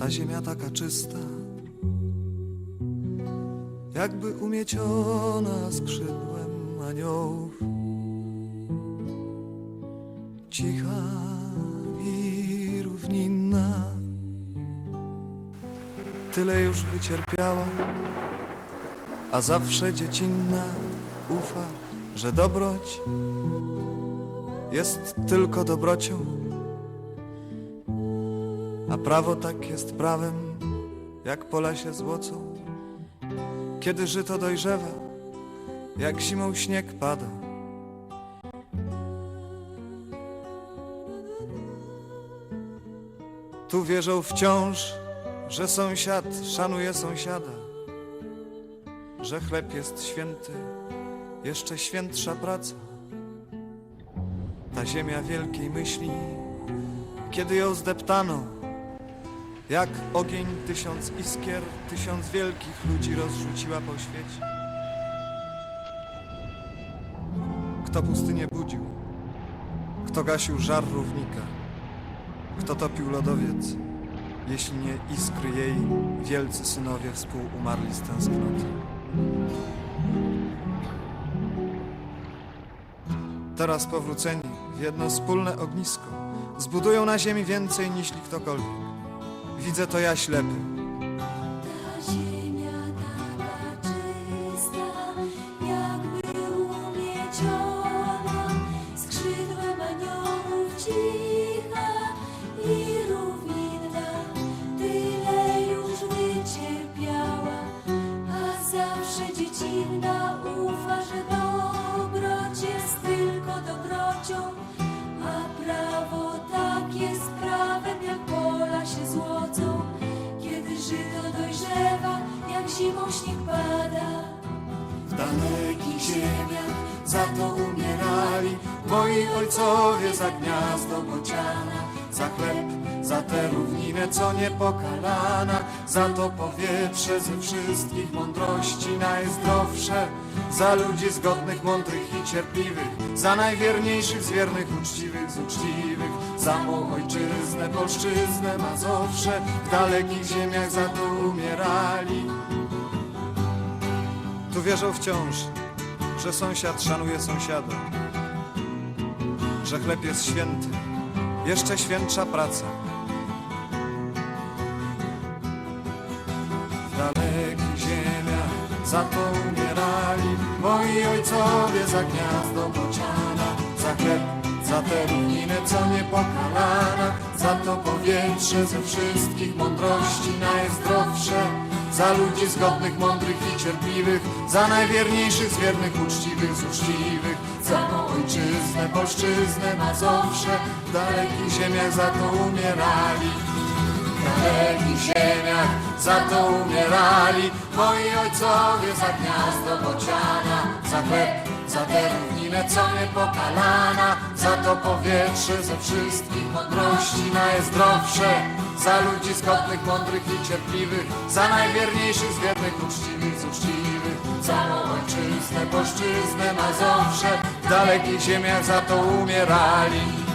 Ta ziemia taka czysta, jakby umieciona skrzydłem aniołów. Cicha i równinna, tyle już wycierpiała, a zawsze dziecinna ufa, że dobroć jest tylko dobrocią, a prawo tak jest prawem, jak pola się złocą. Kiedy żyto dojrzewa, jak zimą śnieg pada. Tu wierzą wciąż, że sąsiad szanuje sąsiada, że chleb jest święty, jeszcze świętsza praca. Ta ziemia wielkiej myśli, kiedy ją zdeptano, jak ogień tysiąc iskier, tysiąc wielkich ludzi rozrzuciła po świecie. Kto pustynię budził, kto gasił żar równika, kto topił lodowiec, jeśli nie iskry jej wielcy synowie współumarli z tęsknoty. Teraz powróceni w jedno wspólne ognisko zbudują na ziemi więcej niż ktokolwiek. Widzę to ja ślepy. Ta ziemia taka czysta, jakby cicha i tyle już wycierpiała, a zawsze dziecinna W dalekich ziemiach za to umierali. Moi ojcowie za gniazdo bociana, za chleb, za tę równinę, co niepokalana, za to powietrze ze wszystkich mądrości najzdrowsze, za ludzi zgodnych, mądrych i cierpliwych, za najwierniejszych z wiernych, uczciwych z uczciwych, za mą ojczyznę, polszczyznę, Mazowsze, w dalekich ziemiach za to wierzą wciąż, że sąsiad szanuje sąsiada, że chleb jest święty, jeszcze świętsza praca. W dalekich ziemiach za to umierali moi ojcowie za gniazdo bociana, za chleb, za tę równinę, co niepokalana, za to powietrze ze wszystkich mądrości najzdrowsze, za ludzi zgodnych, mądrych i cierpliwych, za najwierniejszych z wiernych, uczciwych z uczciwych, za mą ojczyznę, polszczyznę, Mazowsze, w dalekich ziemiach za to umierali. W dalekich ziemiach za to umierali. Moi ojcowie za gniazdo bociana, za chleb, za tę równinę, co niepokalana, za to powietrze ze wszystkich mądrości najzdrowsze, za ludzi zgodnych, mądrych i cierpliwych, za najwierniejszych z uczciwych z uczciwych, za mą ojczyznę, polszczyznę, Mazowsze, w dalekich ziemiach za to umierali.